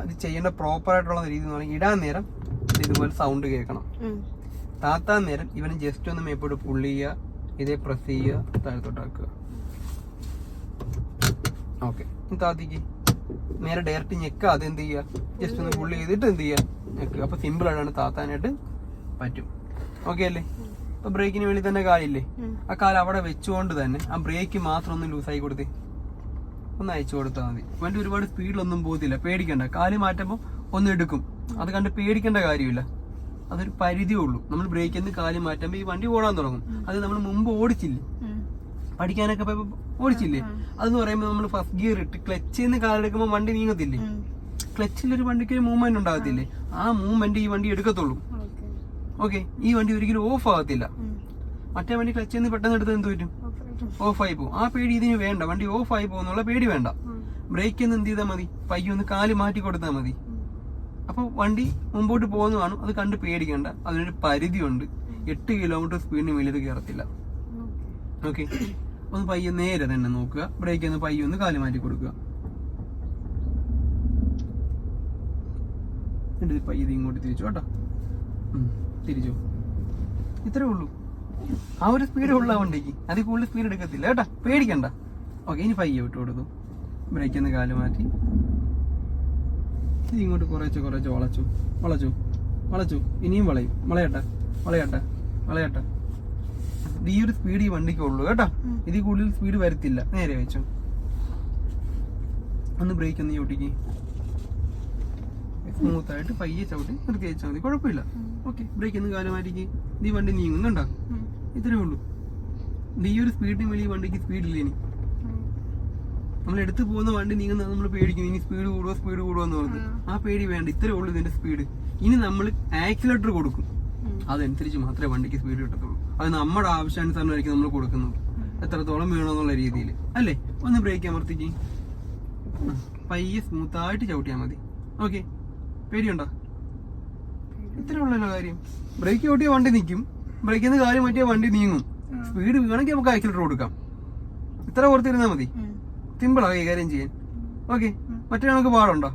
A: അത് ചെയ്യേണ്ട പ്രോപ്പർ ആയിട്ടുള്ള രീതി എന്ന് പറഞ്ഞാൽ ഇടാൻ നേരം ഇത് ഇതുപോലെ സൗണ്ട് കേൾക്കണം. താത്ത നേരം ഇവന് ജസ്റ്റ് ഒന്ന് മേപ്പോട്ട് പുള്ളി ചെയ്യുക ഇതേ പ്രസ് ചെയ്യുക താഴത്തോട്ടാക്കുക ഓക്കെ താത്തിക്ക് നേരെ ഡയറക്റ്റ് ഞെക്കുക അത് എന്ത് ചെയ്യുക? ജസ്റ്റ് ഒന്ന് പുള്ളി ചെയ്തിട്ട് എന്ത് ചെയ്യുക? ഞെക്കുക അപ്പൊ സിമ്പിൾ ആയിട്ടാണ് താത്താനായിട്ട് പറ്റും. ഓക്കെ അല്ലേ? ഇപ്പൊ ബ്രേക്കിന് വേണ്ടി തന്നെ കാലില്ലേ ആ കാൽ അവിടെ വെച്ചുകൊണ്ട് തന്നെ ആ ബ്രേക്ക് മാത്രം ഒന്ന് ലൂസായി കൊടുത്തേ. ഒന്ന് അയച്ചു കൊടുത്താൽ മതി. വണ്ടി ഒരുപാട് സ്പീഡിലൊന്നും പോകത്തില്ല. പേടിക്കണ്ട. കാൽ മാറ്റുമ്പോൾ ഒന്ന് എടുക്കും. അത് കണ്ട് പേടിക്കേണ്ട കാര്യമില്ല. അതൊരു പരിധിയേ ഉള്ളൂ. നമ്മൾ ബ്രേക്കിൽ നിന്ന് കാൽ മാറ്റുമ്പോൾ ഈ വണ്ടി ഓടാൻ തുടങ്ങും. അത് നമ്മൾ മുമ്പ് ഓടിച്ചില്ലേ? പഠിക്കാനൊക്കെ പോയപ്പോ ഓടിച്ചില്ലേ? അതെന്ന് പറയുമ്പോൾ നമ്മൾ ഫസ്റ്റ് ഗിയർ ഇട്ട് ക്ലച്ചിൽ നിന്ന് കാലെടുക്കുമ്പോൾ വണ്ടി നീങ്ങത്തില്ലേ? ക്ലച്ചിൽ ഒരു വണ്ടിക്ക് ഒരു മൂവ്മെന്റ് ഉണ്ടാകത്തില്ലേ? ആ. മൂവ്മെന്റ് ഈ വണ്ടി എടുക്കത്തുള്ളൂ. ഓക്കെ. ഈ വണ്ടി ഒരിക്കലും ഓഫ് ആകത്തില്ല. മറ്റേ വണ്ടി ക്ലച്ചിൽ നിന്ന് പെട്ടെന്ന് എടുത്ത് എന്ത് പറ്റും? ഓഫ് ആയി പോകും. ആ പേടി ഇതിന് വേണ്ട. വണ്ടി ഓഫ് ആയി പോകുന്നുള്ള പേടി വേണ്ട. ബ്രേക്കിൽ നിന്ന് എന്ത് ചെയ്താൽ മതി? പയ്യൊന്ന് കാൽ മാറ്റി കൊടുത്താൽ മതി. അപ്പൊ വണ്ടി മുമ്പോട്ട് കാണും. അത് കണ്ട് പേടിക്കണ്ട. അതിനൊരു പരിധിയുണ്ട്. എട്ട് കിലോമീറ്റർ സ്പീഡിന് മേലിത് കയറത്തില്ല. ഓക്കെ ഒന്ന് പയ്യെ നേരെ തന്നെ നോക്കുക. ബ്രേക്ക് ഒന്ന് പയ്യെ ഒന്ന് കാലി മാറ്റി കൊടുക്കുക. എന്നിട്ട് ഇത് പയ്യെ ഇത് ഇങ്ങോട്ട് തിരിച്ചു കേട്ടോ. തിരിച്ചു. ഇത്രേ ഉള്ളൂ. ആ ഒരു സ്പീഡ് ഉള്ള വണ്ടിക്ക്. അതിൽ കൂടുതൽ സ്പീഡ് എടുക്കത്തില്ല കേട്ടോ. പേടിക്കണ്ട. ഓക്കെ ഇനി പയ്യെ വിട്ടു കൊടുത്തു ബ്രേക്ക് ഒന്ന് കാൽ മാറ്റി. ഇത് ഇങ്ങോട്ട് കുറച്ച് കുറച്ച് വളച്ചു. വളച്ചു. വളച്ചു. ഇനിയും വളയും. വളയട്ടെ. വളയട്ടെ. വളയട്ടെ. ഈ ഒരു സ്പീഡ് ഈ വണ്ടിക്ക് ഉള്ളൂ കേട്ടോ. ഇതിൽ കൂടുതൽ സ്പീഡ് വരത്തില്ല. നേരെ വെച്ചു. ഒന്ന് ബ്രേക്ക് ഒന്ന് ചവിട്ടിക്ക്. സ്മൂത്ത് ആയിട്ട് പയ്യെ ചവിട്ടി നിർത്തി വെച്ചാൽ മതി. കുഴപ്പമില്ല. ഓക്കെ ബ്രേക്ക് ഒന്ന് കാലം മാറ്റിക്ക്. ഈ വണ്ടി നീങ്ങും കണ്ടോ? ഇത്രേ ഉള്ളൂ. ഈ ഒരു സ്പീഡിന് മേലെ ഈ വണ്ടിക്ക് സ്പീഡില്ല ഇനി. നമ്മൾ എടുത്തു പോകുന്ന വണ്ടി നീങ്ങുന്നത് നമ്മൾ പേടിക്കും. ഇനി സ്പീഡ് കൂടുവോ സ്പീഡ് കൂടുവോ എന്ന് പറഞ്ഞു ആ. പേടി വേണ്ട. ഇത്രേ ഉള്ളൂ ഇതിന്റെ സ്പീഡ് ഇനി നമ്മൾ ആക്സിലേറ്റർ കൊടുക്കും. അതനുസരിച്ച് മാത്രമേ വണ്ടിക്ക് സ്പീഡ് കിട്ടത്തുള്ളൂ. അത് നമ്മുടെ ആവശ്യാനുസരണമായിരിക്കും നമ്മൾ കൊടുക്കുന്നത്. എത്രത്തോളം വേണമെന്നുള്ള രീതിയിൽ. അല്ലേ? ഒന്ന് ബ്രേക്ക് അമർത്തിക്ക്. പയ്യെ സ്മൂത്ത് ആയിട്ട് ചവിട്ടിയാൽ മതി. ഓക്കെ പേടിയുണ്ടോ? ഇത്രേ ഉള്ളല്ലോ കാര്യം. ബ്രേക്ക് ചവിട്ടിയ വണ്ടി നിൽക്കും ബ്രേക്കിൽ നിന്ന് കാര്യം പറ്റിയ വണ്ടി നീങ്ങും. സ്പീഡ് വേണമെങ്കിൽ നമുക്ക് ആക്സിലേറ്റർ കൊടുക്കാം. ഇത്ര ഓർത്തിരുന്നാൽ മതി. സിമ്പിളാ കൈകാര്യം ചെയ്യാൻ. ഓക്കെ മറ്റേ നമുക്ക് പാടുണ്ടോ?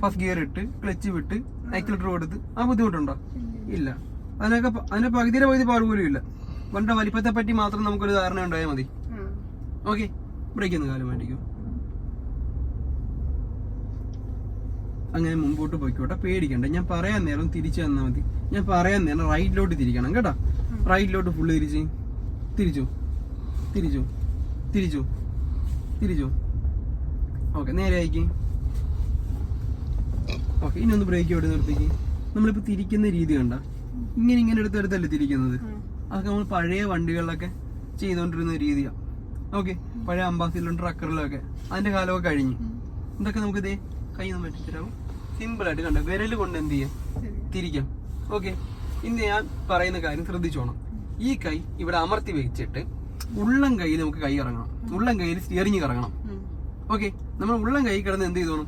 A: ഫസ്റ്റ് ഗിയർ ഇട്ട് ക്ലച്ച് വിട്ട് ആക്സിലേറ്റർ കൊടുത്ത് ആ ബുദ്ധിമുട്ടുണ്ടോ? ഇല്ല. അതിനൊക്കെ അതിന്റെ പകുതിയുടെ പകുതി പാട് പോലും ഇല്ല. വണ്ടിയുടെ വലിപ്പത്തെ പറ്റി മാത്രം നമുക്കൊരു ധാരണ ഉണ്ടായാൽ മതി. ഓക്കെ ബ്രേക്ക് ഒന്ന് കാലം മാറ്റിക്കോ. അങ്ങനെ മുമ്പോട്ട് പോയിക്കോട്ടെ. പേടിക്കണ്ട. ഞാൻ പറയാൻ നേരം തിരിച്ചു തന്നാൽ മതി. ഞാൻ പറയാൻ നേരം റൈറ്റിലോട്ട് തിരിക്കണം കേട്ടോ. റൈറ്റിലോട്ട് ഫുള്ള് തിരിച്ച്. തിരിച്ചു? തിരിച്ചു? തിരിച്ചു? തിരിച്ചു. ഓക്കെ നേരെ ആയിക്ക്. ഓക്കെ ഇനി ഒന്ന് ബ്രേക്ക് എവിടെ നിർത്തിക്ക്. നമ്മളിപ്പോ തിരിക്കുന്ന രീതി കണ്ട. ഇങ്ങനെ ഇങ്ങനെ എടുത്തെടുത്തല്ലേ തിരിക്കുന്നത്? അതൊക്കെ നമ്മൾ പഴയ വണ്ടികളിലൊക്കെ ചെയ്തുകൊണ്ടിരുന്ന രീതിയാ. ഓക്കെ പഴയ അംബാസിഡറും ട്രക്കറിലൊക്കെ അതിന്റെ കാലമൊക്കെ കഴിഞ്ഞു. ഇതൊക്കെ നമുക്ക് ഇതേ കൈ ഒന്ന് പറ്റിത്തരാവും സിമ്പിൾ ആയിട്ട് കണ്ട? വിരൽ കൊണ്ട് എന്ത് ചെയ്യാം? തിരിക്കാം. ഓക്കെ ഇന്ന് ഞാൻ പറയുന്ന കാര്യം ശ്രദ്ധിച്ചോണം. ഈ കൈ ഇവിടെ അമർത്തി വെച്ചിട്ട് ഉള്ളം കൈയിൽ നമുക്ക് കൈ ഇറങ്ങണം. ഉള്ളം കൈയിൽ സ്റ്റിയറിംഗ് ഇറങ്ങണം. ഓക്കെ നമ്മൾ ഉള്ളം കൈ കിടന്ന് എന്ത് ചെയ്തോണം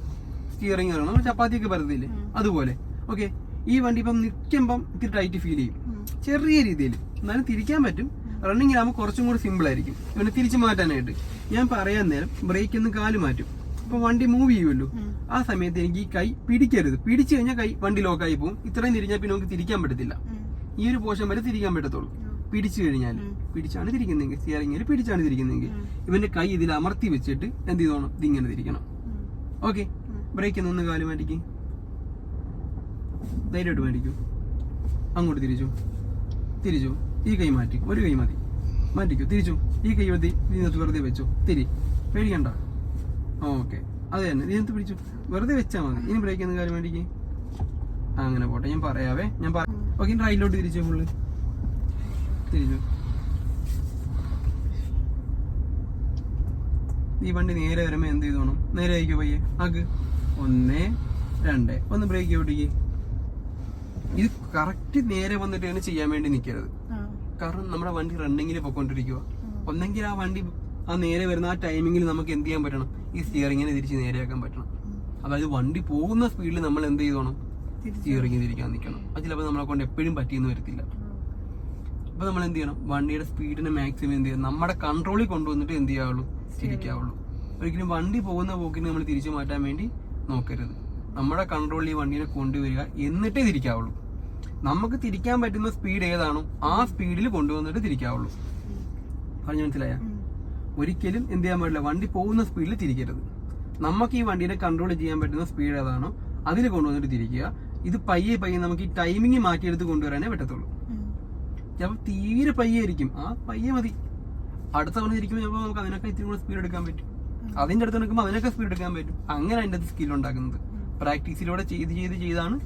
A: സ്റ്റിയറിംഗ് ഇറങ്ങണം. നമ്മൾ ചപ്പാത്തിയൊക്കെ പരത്തില്ലേ അതുപോലെ. ഓക്കെ ഈ വണ്ടി ഇപ്പം നിൽക്കുമ്പം ഇത്തിരി ടൈറ്റ് ഫീൽ ചെയ്യും. ചെറിയ രീതിയിൽ. എന്നാലും തിരിക്കാൻ പറ്റും. റണ്ണിങ് ആകുമ്പോൾ കുറച്ചും കൂടി സിമ്പിൾ ആയിരിക്കും. ഇവനെ തിരിച്ചു മാറ്റാനായിട്ട്. ഞാൻ പറയാൻ നേരം ബ്രേക്ക് ഒന്ന് കാൽ മാറ്റും. ഇപ്പൊ വണ്ടി മൂവ് ചെയ്യുമല്ലോ. ആ സമയത്ത് എനിക്ക് ഈ കൈ പിടിക്കരുത്. പിടിച്ചു കഴിഞ്ഞാൽ കൈ വണ്ടി ലോക്കായി പോകും. ഇത്രയും തിരിഞ്ഞാൽ പിന്നെ നമുക്ക് തിരിക്കാൻ പറ്റത്തില്ല. ഈ ഒരു പോർഷൻ വരെ തിരിക്കാൻ പറ്റത്തുള്ളൂ. പിടിച്ചു കഴിഞ്ഞാൽ പിടിച്ചാണ് തിരിക്കുന്നെങ്കിൽ സ്റ്റിയറിംഗിൽ പിടിച്ചാണ് തിരിക്കുന്നെങ്കിൽ ഇവന്റെ കൈ ഇതിൽ അമർത്തി വെച്ചിട്ട് എന്ത് ചെയ്തോണം? ഇതിങ്ങനെ തിരിക്കണം. ഓക്കെ. ബ്രേക്ക് ഒന്ന് കാൽ മാറ്റിക്ക്. ധൈര്യമായിട്ട് മാറ്റിക്കൂ. അങ്ങോട്ട് തിരിച്ചു. തിരിച്ചു. ഈ കൈ മാറ്റി. ഒരു കൈ മതി. മാറ്റിക്കൂ. തിരിച്ചു. ഈ കൈ വെറുതെ ഇതിനകത്ത് വെറുതെ വെച്ചു. തിരി. പേടിക്കണ്ട. ഓക്കെ. അത് തന്നെ. ഇതിനകത്ത് പിടിച്ചു? വെറുതെ വെച്ചാൽ മതി. ഇനി ബ്രേക്ക് ഒന്ന് കാലം മാറ്റിക്ക്. അങ്ങനെ പോട്ടെ. ഞാൻ പറയാവേ. ഞാൻ ഓക്കെ റൈറ്റിലോട്ട് തിരിച്ചു ഫുള്ള് ഈ വണ്ടി നേരെ വരുമ്പോ എന്ത് ചെയ്തോണം നേരെ ആയിക്കോ പയ്യെ? ആക്ക്. ഒന്ന് രണ്ട്. ഒന്ന് ബ്രേക്ക് ഓട്ടിക്ക് ഇത് കറക്റ്റ് നേരെ വന്നിട്ട് തന്നെ ചെയ്യാൻ വേണ്ടി നിൽക്കരുത് കാരണം നമ്മുടെ വണ്ടി റണ്ണിങ്ങിൽ പൊക്കോണ്ടിരിക്കുക ഒന്നെങ്കിൽ ആ വണ്ടി ആ നേരെ വരുന്ന ആ ടൈമിങ്ങിൽ നമുക്ക് എന്ത് ചെയ്യാൻ പറ്റണം? ഈ സ്റ്റിയറിങ്ങിനെ തിരിച്ച് നേരെയാക്കാൻ പറ്റണം. അതായത് വണ്ടി പോകുന്ന സ്പീഡിൽ നമ്മൾ എന്ത് ചെയ്തോണം സ്റ്റിയറിങ്ങിൽ തിരിക്കാൻ നിൽക്കണം അത് ചിലപ്പോൾ നമ്മളെ കൊണ്ട് എപ്പോഴും പറ്റിയെന്ന് വരത്തില്ല. അപ്പൊ നമ്മൾ എന്ത് ചെയ്യണം? വണ്ടിയുടെ സ്പീഡിനെ മാക്സിമം എന്ത് ചെയ്യണം? നമ്മുടെ കൺട്രോളിൽ കൊണ്ടുവന്നിട്ട് എന്ത് ചെയ്യാവുള്ളൂ? തിരിക്കാവുള്ളൂ ഒരിക്കലും വണ്ടി പോകുന്ന പോക്കിന് നമ്മൾ തിരിച്ചു മാറ്റാൻ വേണ്ടി നോക്കരുത്. നമ്മുടെ കൺട്രോളിൽ ഈ വണ്ടീനെ കൊണ്ടുവരിക എന്നിട്ടേ തിരിക്കാവുള്ളൂ. നമുക്ക് തിരിക്കാൻ പറ്റുന്ന സ്പീഡ് ഏതാണോ ആ സ്പീഡിൽ കൊണ്ടുവന്നിട്ട് തിരിക്കാവുള്ളൂ. പറഞ്ഞു മനസ്സിലായ? ഒരിക്കലും എന്ത് ചെയ്യാൻ പാടില്ല. വണ്ടി പോകുന്ന സ്പീഡിൽ തിരിക്കരുത്. നമുക്ക് ഈ വണ്ടീനെ കൺട്രോൾ ചെയ്യാൻ പറ്റുന്ന സ്പീഡ് ഏതാണോ അതിൽ കൊണ്ടുവന്നിട്ട് തിരിക്കുക. ഇത് പയ്യെ പയ്യെ നമുക്ക് ഈ ടൈമിങ് മാറ്റിയെടുത്ത് കൊണ്ടുവരാനേ പറ്റത്തുള്ളൂ. ചിലപ്പോൾ തീരെ പയ്യെ ആയിരിക്കും ആ പയ്യെ മതി. അടുത്ത തവണ ഇരിക്കുമ്പോൾ ചിലപ്പോൾ നമുക്ക് അതിനൊക്കെ ഇത്തിരി കൂടെ സ്പീഡ് എടുക്കാൻ പറ്റും. അതിന്റെ അടുത്ത് നിൽക്കുമ്പോൾ അതിനൊക്കെ സ്പീഡ് എടുക്കാൻ പറ്റും. അങ്ങനെ അതിന്റെ അത് സ്കിൽ ഉണ്ടാക്കുന്നത്. പ്രാക്ടീസിലൂടെ ചെയ്ത് ചെയ്ത് ചെയ്താണ്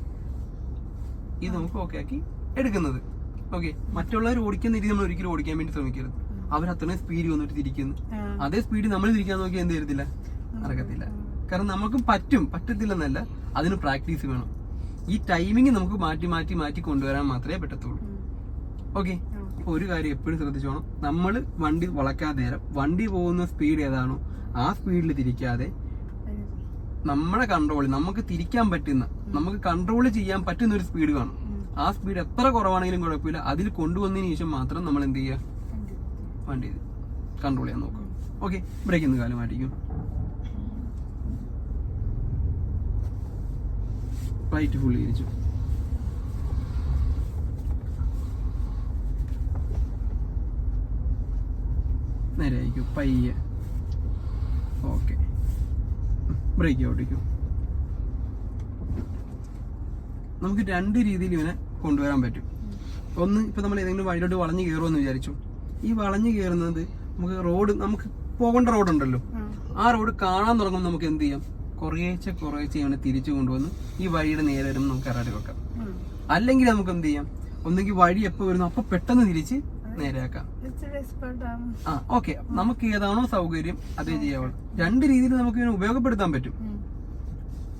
A: ഇത് നമുക്ക് ഓക്കെ ആക്കി എടുക്കുന്നത്. ഓക്കെ മറ്റുള്ളവർ ഓടിക്കുന്ന രീതി നമ്മൾ ഒരിക്കലും ഓടിക്കാൻ വേണ്ടി ശ്രമിക്കരുത്. അവർ അത്രയും സ്പീഡ് വന്നിട്ട് തിരിക്കുന്നു. അതേ സ്പീഡ് നമ്മൾ തിരിക്കാൻ നോക്കി എന്ത് തരത്തില്ല നടക്കത്തില്ല. കാരണം നമുക്കും പറ്റും. പറ്റത്തില്ലെന്നല്ല. അതിന് പ്രാക്ടീസ് വേണം. ഈ ടൈമിങ് നമുക്ക് മാറ്റി മാറ്റി മാറ്റി കൊണ്ടുവരാൻ മാത്രമേ പറ്റത്തുള്ളൂ. ഓക്കെ. ഒരു കാര്യം എപ്പോഴും ശ്രദ്ധിച്ചോണം. നമ്മൾ വണ്ടി വളക്കാതെ നേരം വണ്ടി പോകുന്ന സ്പീഡ് ഏതാണോ ആ സ്പീഡിൽ തിരിക്കാതെ നമ്മുടെ കൺട്രോളിൽ നമുക്ക് തിരിക്കാൻ പറ്റുന്ന നമുക്ക് കൺട്രോൾ ചെയ്യാൻ പറ്റുന്ന ഒരു സ്പീഡ് കാണും. ആ സ്പീഡ് എത്ര കുറവാണെങ്കിലും കുഴപ്പമില്ല. അതിൽ കൊണ്ടുവന്നതിന് ശേഷം മാത്രം നമ്മൾ എന്ത് ചെയ്യുക വണ്ടി കൺട്രോൾ ചെയ്യാൻ നോക്കുക ഓക്കെ ബ്രേക്ക് ഇന്ന് കാലം മാറ്റിക്കും. റൈറ്റ് ഫുള്ളി തിരിച്ചു നേരെ പയ്യെ. ഓക്കെ. ബ്രേക്ക് ഓടിക്കും നമുക്ക് രണ്ട് രീതിയിൽ ഇവനെ കൊണ്ടുവരാൻ പറ്റും. ഒന്ന് ഇപ്പൊ നമ്മൾ ഏതെങ്കിലും വഴിയിലോട്ട് വളഞ്ഞു കയറുമെന്ന് വിചാരിച്ചു. ഈ വളഞ്ഞു കയറുന്നത് നമുക്ക് റോഡ് നമുക്ക് പോകേണ്ട റോഡുണ്ടല്ലോ. ആ റോഡ് കാണാൻ തുടങ്ങുമ്പോൾ നമുക്ക് എന്ത് ചെയ്യാം? കുറേശ്ശെ കുറേശ്ശെ ഇവനെ തിരിച്ചു കൊണ്ടുവന്ന് ഈ വഴിയുടെ നേരെ വരുമ്പോൾ നമുക്ക് ഇറാടി വെക്കാം. അല്ലെങ്കിൽ നമുക്ക് എന്ത് ചെയ്യാം? ഒന്നെങ്കിൽ വഴി എപ്പോൾ വരുന്നു അപ്പോൾ പെട്ടെന്ന് തിരിച്ച് നേരെയാക്കാം ആ ഓക്കെ. നമുക്ക് ഏതാണോ സൗകര്യം അതേ ചെയ്യാവുള്ളൂ. രണ്ട് രീതിയിൽ നമുക്ക് ഇതിനെ ഉപയോഗപ്പെടുത്താൻ പറ്റും.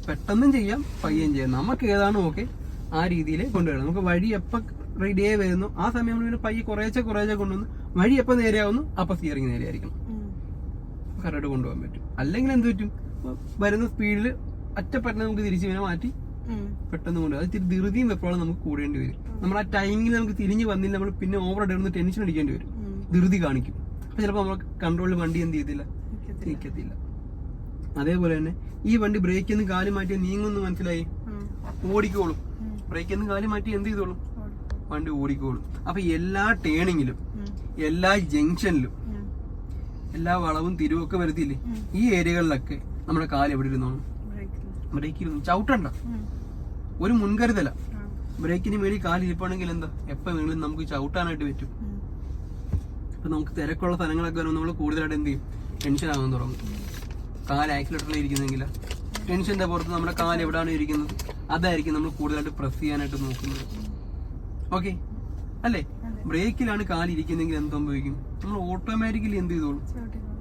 A: പെട്ടെന്നും ചെയ്യാം പയ്യം ചെയ്യാം. നമുക്ക് ഏതാണോ ഓക്കെ ആ രീതിയിൽ കൊണ്ടുവരണം. നമുക്ക് വഴി എപ്പോൾ റെഡി ആയി വരുന്നു ആ സമയം നമ്മൾ പയ്യെ കുറേശ്ശെ കുറേശ്ശെ കൊണ്ടുവന്ന് വഴി എപ്പോൾ നേരെയാവുന്നു അപ്പൊ സ്റ്റിയറിംഗ് നേരെയായിരിക്കണം. കറക്റ്റ് കൊണ്ടുപോകാൻ പറ്റും. അല്ലെങ്കിൽ എന്ത് പറ്റും? വരുന്ന സ്പീഡിൽ അറ്റപ്പെട്ട നമുക്ക് തിരിച്ചു ഇവനെ മാറ്റി. പെട്ടെന്ന് കൊണ്ടുപോകും അത് ധൃതിയും വെപ്പോഴും നമുക്ക് കൂടേണ്ടി വരും. നമ്മൾ ആ ടൈമിങ്ങിൽ നമുക്ക് തിരിഞ്ഞു വന്നില്ല നമ്മൾ പിന്നെ ഓവർ ഇടുന്ന ടെൻഷൻ അടിക്കേണ്ടി വരും. ധൃതി കാണിക്കും. അപ്പൊ ചിലപ്പോൾ നമ്മൾ കൺട്രോളിൽ വണ്ടി എന്ത് ചെയ്തില്ല
B: നീക്കത്തില്ല.
A: നിൽക്കത്തില്ല അതേപോലെ തന്നെ ഈ വണ്ടി ബ്രേക്ക് നിന്ന് കാൽ മാറ്റി നീങ്ങുന്നു മനസ്സിലായി? ഓടിക്കോളും.
B: ബ്രേക്കിൽ
A: ബ്രേക്ക് ഒന്ന് കാൽ മാറ്റി എന്ത് ചെയ്തോളും? വണ്ടി ഓടിക്കോളും. അപ്പൊ എല്ലാ ടേണിങ്ങിലും എല്ലാ ജംഗ്ഷനിലും എല്ലാ വളവും തിരുവൊക്കെ
B: വരുത്തിയില്ലേ?
A: ഈ ഏരിയകളിലൊക്കെ നമ്മുടെ കാൽ എവിടെ ഇരുന്നോളും. ബ്രേക്കിൽ ചവിട്ടണ്ട. ഒരു മുൻകരുതല. ബ്രേക്കിന് വേണ്ടി കാലിരിപ്പാണെങ്കിൽ എന്താ? എപ്പോ വേണമെങ്കിലും നമുക്ക് ചവിട്ടാനായിട്ട് പറ്റും.
B: ഉം.
A: ഇപ്പൊ നമുക്ക് തിരക്കുള്ള സ്ഥലങ്ങളൊക്കെ വരുമ്പോൾ നമ്മൾ കൂടുതലായിട്ട് എന്ത് ചെയ്യും? ടെൻഷൻ ആകാൻ തുടങ്ങും. കാൽ ആക്സിലേറ്ററിൽ ഇരിക്കുന്നെങ്കിൽ ടെൻഷൻ എന്താ പുറത്ത് നമ്മുടെ കാൽ എവിടെയാണ് ഇരിക്കുന്നത് അതായിരിക്കും നമ്മൾ കൂടുതലായിട്ട് പ്രസ് ചെയ്യാനായിട്ട് നോക്കുന്നത്. ഓക്കെ അല്ലേ? ബ്രേക്കിലാണ് കാൽ ഇരിക്കുന്നെങ്കിൽ എന്ത് സംഭവിക്കും? നമ്മൾ ഓട്ടോമാറ്റിക്കലി എന്ത് ചെയ്തോളും.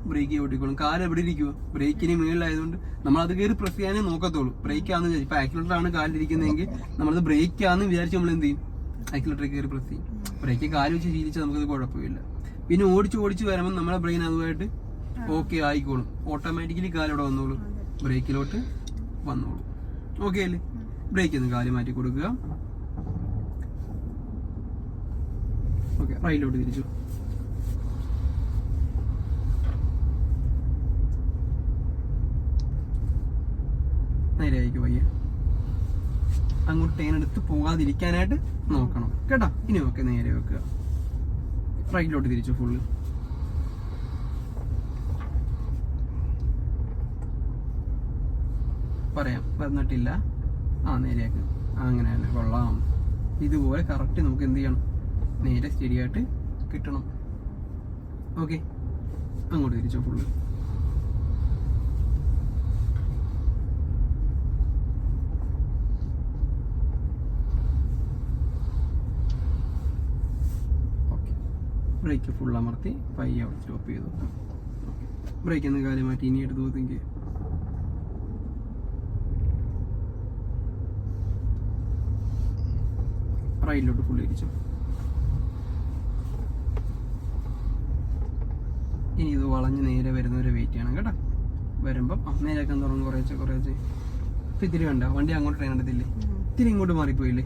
A: ബ്രേക്ക് ഓടിക്കോളും കാൽ എവിടെ ഇരിക്കുക ബ്രേക്കിന് മുകളിലായതുകൊണ്ട് നമ്മൾ അത് കയറി പ്രസ് ചെയ്യാനേ നോക്കത്തുള്ളൂ. ബ്രേക്ക് ആണെന്ന് വിചാരിച്ചു. ഇപ്പൊ ആക്സിലേറ്ററാണ് കാലിരിക്കുന്നതെങ്കിൽ നമ്മളത് ബ്രേക്ക് ആണെന്ന് വിചാരിച്ച് നമ്മൾ എന്ത് ചെയ്യും? ആക്സിലേറ്റർ കയറി പ്രസ് ചെയ്യും. ബ്രേക്ക് കാൽ വെച്ച് ശീലിച്ചാൽ നമുക്കത് കുഴപ്പമില്ല. പിന്നെ ഓടിച്ച് ഓടിച്ച് വരുമ്പോൾ നമ്മുടെ ബ്രെയിൻ അതുമായിട്ട് ഓക്കെ ആയിക്കോളും. ഓട്ടോമാറ്റിക്കലി കാലിവിടെ വന്നോളും. ബ്രേക്കിലോട്ട് വന്നോളും. ഓക്കെ അല്ലേ? ബ്രേക്ക് ഒന്ന് കാൽ മാറ്റി കൊടുക്കുക. ഓക്കെ റൈറ്റിലോട്ട് തിരിച്ചു. നേരെ ആയിരിക്കും പയ്യെ. അങ്ങോട്ട് ടേൻ എടുത്ത് പോകാതിരിക്കാനായിട്ട് നോക്കണം. കേട്ടോ? ഇനി ഓക്കെ നേരെ വെക്കുക. റൈറ്റിലോട്ട് തിരിച്ചു ഫുള്ള് പറയാം വന്നിട്ടില്ല. ആ നേരെയാക്ക്. അങ്ങനെ തന്നെ കൊള്ളാം. ഇതുപോലെ കറക്റ്റ് നമുക്ക് എന്ത് ചെയ്യണം? നേരെ ശരിയായിട്ട് കിട്ടണം. ഓക്കെ അങ്ങോട്ട് തിരിച്ചോ ഫുള്ള് ഓക്കെ ബ്രേക്ക് ഫുൾ അമർത്തി പയ്യെ അവിടെ സ്റ്റോപ്പ് ചെയ്തു. ബ്രേക്ക് എന്ന് കാലം മാറ്റി ഇനി എടുത്ത് പോകത്തെങ്കിൽ റൈറ്റിലോട്ട് ഫുൾ ഇരിച്ചു ഇനി ഇത് വളഞ്ഞ് നേരെ വരുന്നവരെ വെയിറ്റ് ചെയ്യണം കേട്ടോ. വരുമ്പം നേരെയാക്കാൻ തുടങ്ങും കുറേശ്ശെ കുറേശ്ശെ. ഇപ്പം ഇത്തിരി വേണ്ട വണ്ടി അങ്ങോട്ട് ട്രെയിൻ എടുത്തില്ലേ. ഇത്തിരി ഇങ്ങോട്ട് മാറിപ്പോയില്ലേ?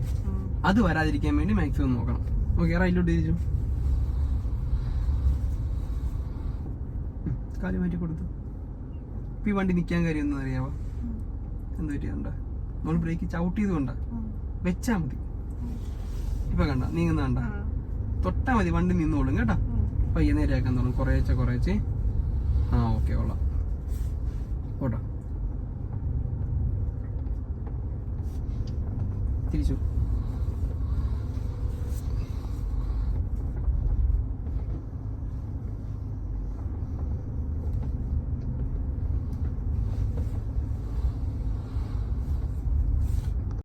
A: അത് വരാതിരിക്കാൻ വേണ്ടി മാക്സിമം നോക്കണം. ഓക്കെ റൈറ്റിലോട്ട് തിരിച്ചു. കാൽ മാറ്റി കൊടുത്തു. ഇപ്പം ഈ വണ്ടി നിൽക്കാൻ കാര്യം അറിയാവോ. എന്ത് പറ്റിയതുകൊണ്ടാ നമ്മൾ ബ്രേക്ക് ചവിട്ട്
B: ചെയ്തുകൊണ്ട.
A: വെച്ചാ മതി. ഇപ്പൊ കണ്ട? നീങ്ങുന്ന കണ്ട? തൊട്ടാ മതി വണ്ടി നിന്നോളും കേട്ടോ. പയ്യ നേരെയാക്കാൻ തുടങ്ങും. കുറേശ്ശെ കുറേശ്ശെ ആ ഓക്കെ കൊള്ളാം. ഓട്ടോ തിരിച്ചു.